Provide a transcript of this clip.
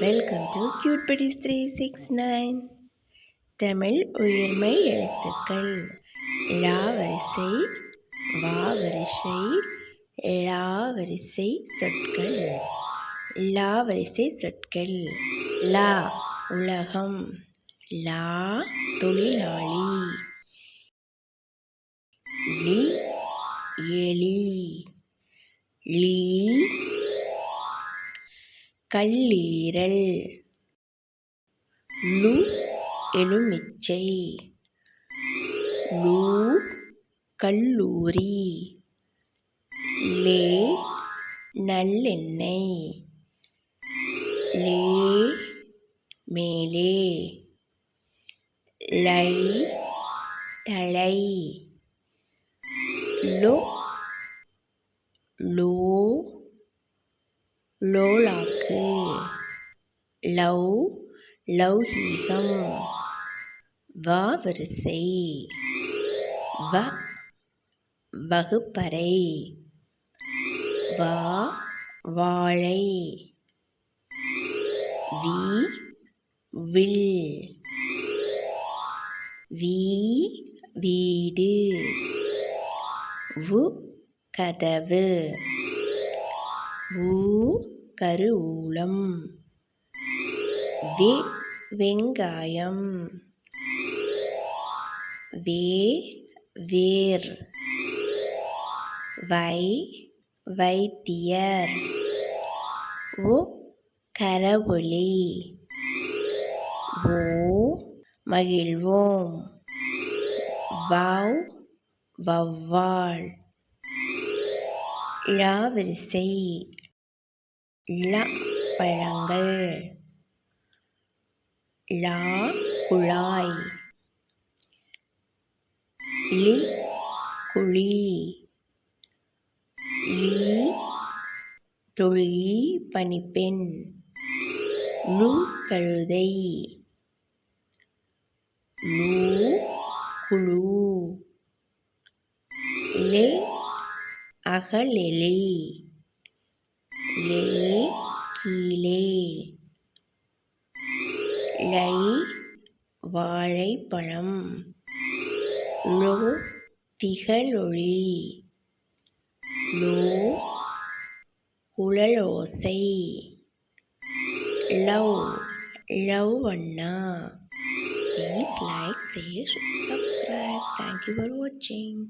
Welcome to cute buddies three six nine Tamil உயிர்மை எழுத்துக்கள். லா வரிசை வா வரிசை லா வரிசை சொற்கள். லா வரிசை சொற்கள். லா உலகம். லா தொழிலாளி. லி எலி. லீ கல்லீரல். லு எலுமிச்சை. லூ கல்லூரி. லே நல்லெண்ணெய். லே மேலே. லை தலை. லோ லோ லோலாக்கு லவ் லௌகீகம் வரிசை. வ வகுப்பறை. வா வாழை. வி வில். வீ வீடு. உ கதவு. ஊ கருவூலம் வி வெங்காயம். வே வேர். வை வைத்தியர். ஓ கரவொளி. ஓ மகிழ்வோம். வவ் வவ்வாள் ழாவரிசை ழ பழங்கள். லா குழாய். லி குழி. லி தொழில் பணிப்பெண் லு கழுதை. லு குழு. லே அகலெலி லே கீழே. லை வாழைப்பழம் லோ திகழொளி லோ குழலோசை லவ் லவ் அண்ணா please like share subscribe thank you for வாட்சிங்